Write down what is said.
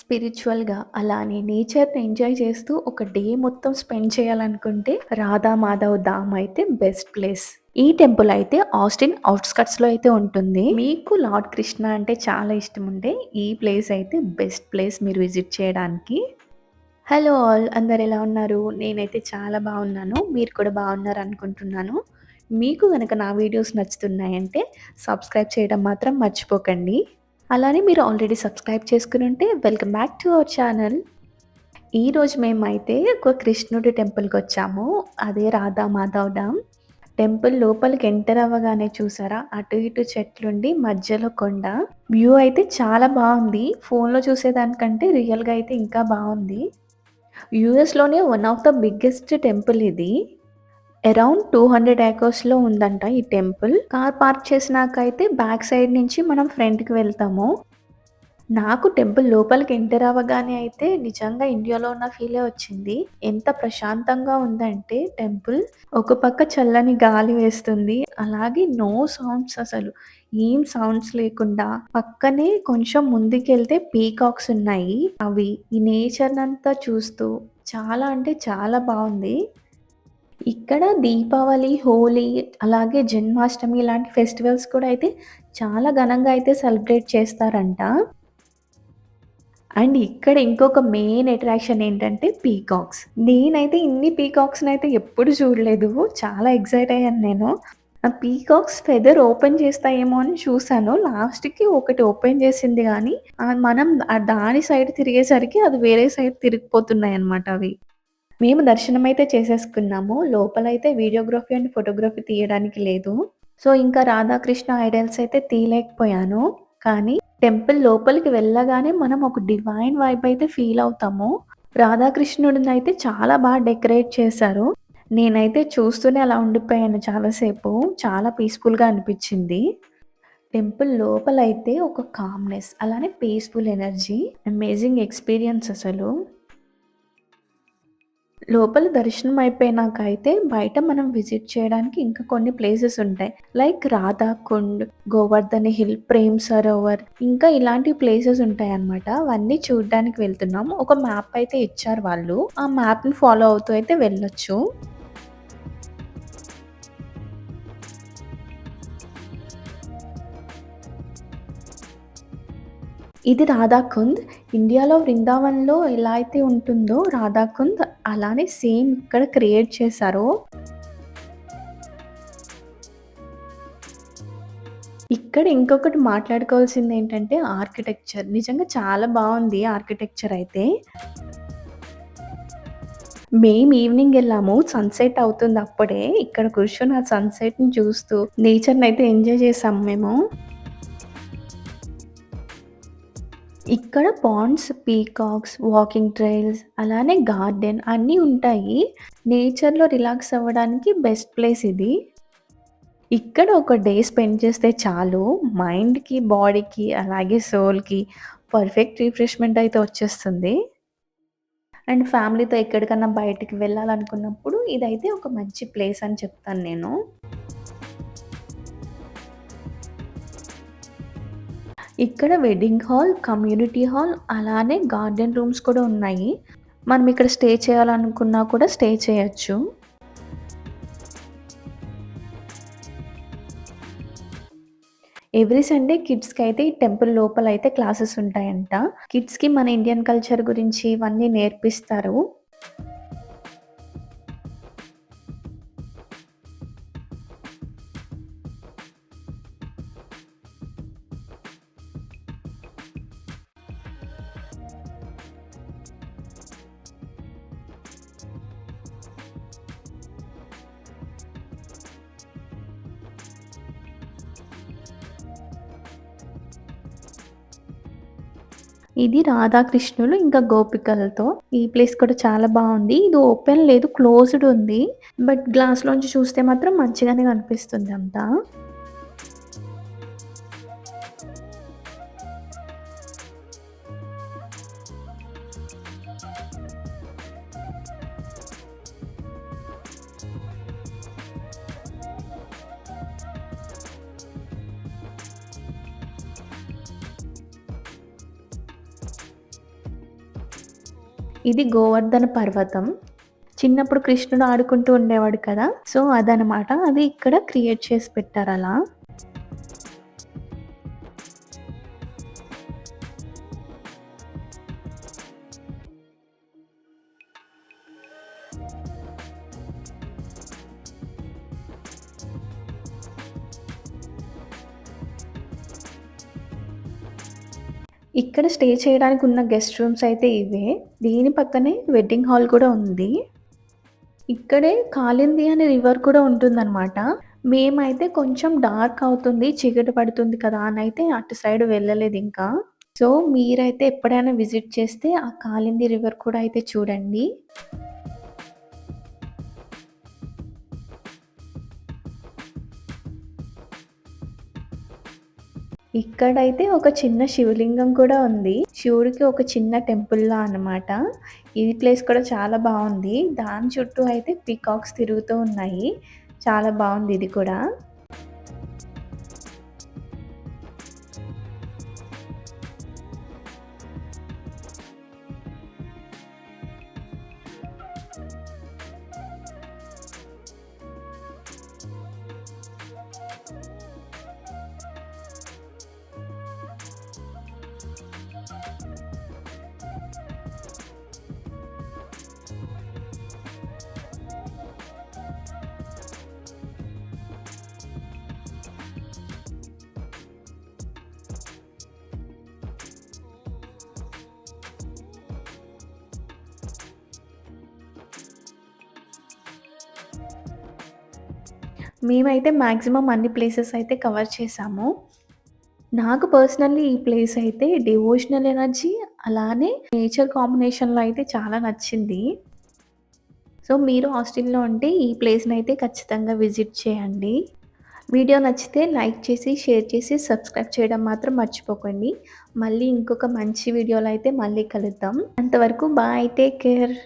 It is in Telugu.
స్పిరిచువల్‌గా అలానే నేచర్‌ని ఎంజాయ్ చేస్తూ ఒక డే మొత్తం స్పెండ్ చేయాలనుకుంటే రాధా మాధవ్ ధామ్ అయితే బెస్ట్ ప్లేస్. ఈ టెంపుల్ అయితే ఆస్టిన్ అవుట్స్కట్స్లో అయితే ఉంటుంది. మీకు లార్డ్ కృష్ణ అంటే చాలా ఇష్టం ఉంటే ఈ ప్లేస్ అయితే బెస్ట్ ప్లేస్ మీరు విజిట్ చేయడానికి. హలో ఆల్ అందరు ఎలా ఉన్నారు? నేనైతే చాలా బాగున్నాను. మీరు కూడా బాగున్నారు అనుకుంటున్నాను. మీకు కనుక నా వీడియోస్ నచ్చుతున్నాయంటే సబ్స్క్రైబ్ చేయడం మాత్రం మర్చిపోకండి. అలానే మీరు ఆల్రెడీ సబ్స్క్రైబ్ చేసుకుని ఉంటే welcome back to our channel. ఈరోజు మేమైతే ఒక కృష్ణుడి టెంపుల్‌కి వచ్చాము. అదే రాధా మాధవ్ ధామ్. టెంపుల్ లోపలికి ఎంటర్ అవ్వగానే చూసారా అటు ఇటు చెట్లుండి మధ్యలో కొండ. వ్యూ అయితే చాలా బాగుంది ఫోన్‌లో చూసేదానికంటే రియల్‌గా అయితే ఇంకా బాగుంది యూఎస్‌లోనే one of the biggest temple ఇది. అరౌండ్ టూ హండ్రెడ్ ఏకర్స్లో ఉందంట ఈ టెంపుల్. కార్ పార్క్ చేసినాకైతే బ్యాక్ సైడ్ నుంచి మనం ఫ్రంట్‌కి వెళ్తాము. నాకు టెంపుల్ లోపలికి ఎంటర్ అవ్వగానే అయితే నిజంగా ఇండియాలో ఉన్న ఫీలే వచ్చింది. ఎంత ప్రశాంతంగా ఉందంటే టెంపుల్. ఒక పక్క చల్లని గాలి వేస్తుంది. అలాగే నో సౌండ్స్ అసలు. ఏం సౌండ్స్ లేకుండా పక్కనే కొంచెం ముందుకెళ్తే పీకాక్స్ ఉన్నాయి. అవి ఈ నేచర్ అంతా చూస్తూ చాలా అంటే చాలా బాగుంది ఇక్కడ దీపావళి, హోలీ అలాగే జన్మాష్టమి ఇలాంటి ఫెస్టివల్స్ కూడా అయితే చాలా ఘనంగా అయితే సెలబ్రేట్ చేస్తారంట. అండ్ ఇక్కడ ఇంకొక మెయిన్ అట్రాక్షన్ ఏంటంటే పీకాక్స్. నేనైతే ఇన్ని పీకాక్స్ని అయితే ఎప్పుడు చూడలేదు. చాలా ఎక్సైట్ అయ్యాను నేను. ఆ పీకాక్స్ ఫెదర్ ఓపెన్ చేస్తాయేమో అని చూసాను. లాస్ట్‌కి ఒకటి ఓపెన్ చేసింది కానీ మనం దాని సైడ్ తిరిగేసరికి అది వేరే సైడ్ తిరిగిపోతున్నాయి అనమాట అవి. మేము దర్శనం అయితే చేసేసుకున్నాము. లోపలైతే వీడియోగ్రఫీ అండ్ ఫోటోగ్రఫీ తీయడానికి లేదు. సో, ఇంకా రాధాకృష్ణ ఐడల్స్ అయితే తీయలేకపోయాను. కానీ టెంపుల్ లోపలికి వెళ్ళగానే మనం ఒక డివైన్ వైబ్ అయితే ఫీల్ అవుతాము. రాధాకృష్ణుడినైతే చాలా బాగా డెకరేట్ చేశారు. నేనైతే చూస్తూనే అలా ఉండిపోయాను చాలాసేపు చాలా పీస్‌ఫుల్‌గా అనిపించింది టెంపుల్ లోపలైతే ఒక కామ్‌నెస్ అలానే పీస్‌ఫుల్ ఎనర్జీ అమేజింగ్ ఎక్స్‌పీరియన్స్ అసలు. లోపల దర్శనం అయిపోయినాక అయితే బయట మనం విజిట్ చేయడానికి ఇంకా కొన్ని ప్లేసెస్ ఉంటాయి. లైక్ రాధాకుండ్, గోవర్ధన్ హిల్, ప్రేమ్ సరోవర్ ఇంకా ఇలాంటి ప్లేసెస్ ఉంటాయి అనమాట అవన్నీ చూడడానికి వెళ్తున్నాం. ఒక మ్యాప్ అయితే ఇచ్చారు వాళ్ళు. ఆ మ్యాప్‌ని ఫాలో అవుతూ అయితే వెళ్ళొచ్చు. ఇది రాధాకుంద్. ఇండియాలో వృందావన్‌లో ఎలా అయితే ఉంటుందో రాధాకుంద్ అలానే సేమ్ ఇక్కడ క్రియేట్ చేశారు. ఇక్కడ ఇంకొకటి మాట్లాడుకోవాల్సింది ఏంటంటే ఆర్కిటెక్చర్. నిజంగా చాలా బాగుంది ఆర్కిటెక్చర్ అయితే. మేము ఈవినింగ్ వెళ్ళాము సన్‌సెట్ అవుతుంది అప్పుడే. ఇక్కడ కూర్చొని ఆ సన్‌సెట్‌ని చూస్తూ నేచర్ని అయితే ఎంజాయ్ చేసాము మేము. ఇక్కడ పాండ్స్, పీకాక్స్, వాకింగ్ ట్రైల్స్ అలానే గార్డెన్ అన్నీ ఉంటాయి. నేచర్‌లో రిలాక్స్ అవ్వడానికి బెస్ట్ ప్లేస్ ఇది. ఇక్కడ ఒక డే స్పెండ్ చేస్తే చాలు మైండ్‌కి, బాడీకి అలాగే సోల్‌కి పర్ఫెక్ట్ రిఫ్రెష్‌మెంట్ అయితే వచ్చేస్తుంది. అండ్ ఫ్యామిలీతో ఎక్కడికన్నా బయటికి వెళ్ళాలనుకున్నప్పుడు ఇదైతే ఒక మంచి ప్లేస్ అని చెప్తాను నేను. ఇక్కడ వెడ్డింగ్ హాల్, కమ్యూనిటీ హాల్ అలానే గార్డెన్ రూమ్స్ కూడా ఉన్నాయి. మనం ఇక్కడ స్టే చేయాలనుకున్నా కూడా స్టే చేయొచ్చు. ఎవ్రీ సండే కిడ్స్‌కైతే ఈ టెంపుల్ లోపల అయితే క్లాసెస్ ఉంటాయంట. కిడ్స్‌కి మన ఇండియన్ కల్చర్ గురించి ఇవన్నీ నేర్పిస్తారు. ఇది రాధాకృష్ణులు ఇంకా గోపికలతో. ఈ ప్లేస్ కూడా చాలా బాగుంది ఇది ఓపెన్ లేదు క్లోజ్డ్ ఉంది. బట్ గ్లాస్ లోంచి చూస్తే మాత్రం మంచిగానే కనిపిస్తుంది అంతా. ఇది గోవర్ధన పర్వతం. చిన్నప్పుడు కృష్ణుడు ఆడుకుంటూ ఉండేవాడు కదా. సో అదనమాట. అది ఇక్కడ క్రియేట్ చేసి పెట్టారు అలా ఇక్కడ స్టే చేయడానికి ఉన్న గెస్ట్ రూమ్స్ అయితే ఇవే. దీని పక్కనే వెడ్డింగ్ హాల్ కూడా ఉంది. ఇక్కడే కాలింది అనే రివర్ కూడా ఉంటుందన్నమాట. మేమైతే కొంచెం డార్క్ అవుతుంది చీకటి పడుతుంది కదా అని అయితే అటు సైడ్ వెళ్ళలేదు ఇంకా. సో మీరైతే ఎప్పుడైనా విజిట్ చేస్తే ఆ కాలింది రివర్ కూడా అయితే చూడండి. ఇక్కడైతే ఒక చిన్న శివలింగం కూడా ఉంది. శివుడికి ఒక చిన్న టెంపుల్ లా అన్నమాట. ఈ ప్లేస్ కూడా చాలా బాగుంది. దాని చుట్టూ అయితే పీకాక్స్ తిరుగుతూ ఉన్నాయి. చాలా బాగుంది ఇది కూడా. మేమైతే మ్యాక్సిమం అన్ని ప్లేసెస్ అయితే కవర్ చేసాము. నాకు పర్సనల్లీ ఈ ప్లేస్ అయితే డివోషనల్ ఎనర్జీ అలానే నేచర్ కాంబినేషన్లో అయితే చాలా నచ్చింది. సో మీరు హాస్టల్లో ఉంటే ఈ ప్లేస్ని అయితే ఖచ్చితంగా విజిట్ చేయండి. వీడియో నచ్చితే లైక్ చేసి షేర్ చేసి సబ్స్క్రైబ్ చేయడం మాత్రం మర్చిపోకండి. మళ్ళీ ఇంకొక మంచి వీడియోలో అయితే మళ్ళీ కలుద్దాం. అంతవరకు బాయ్ టేక్ కేర్.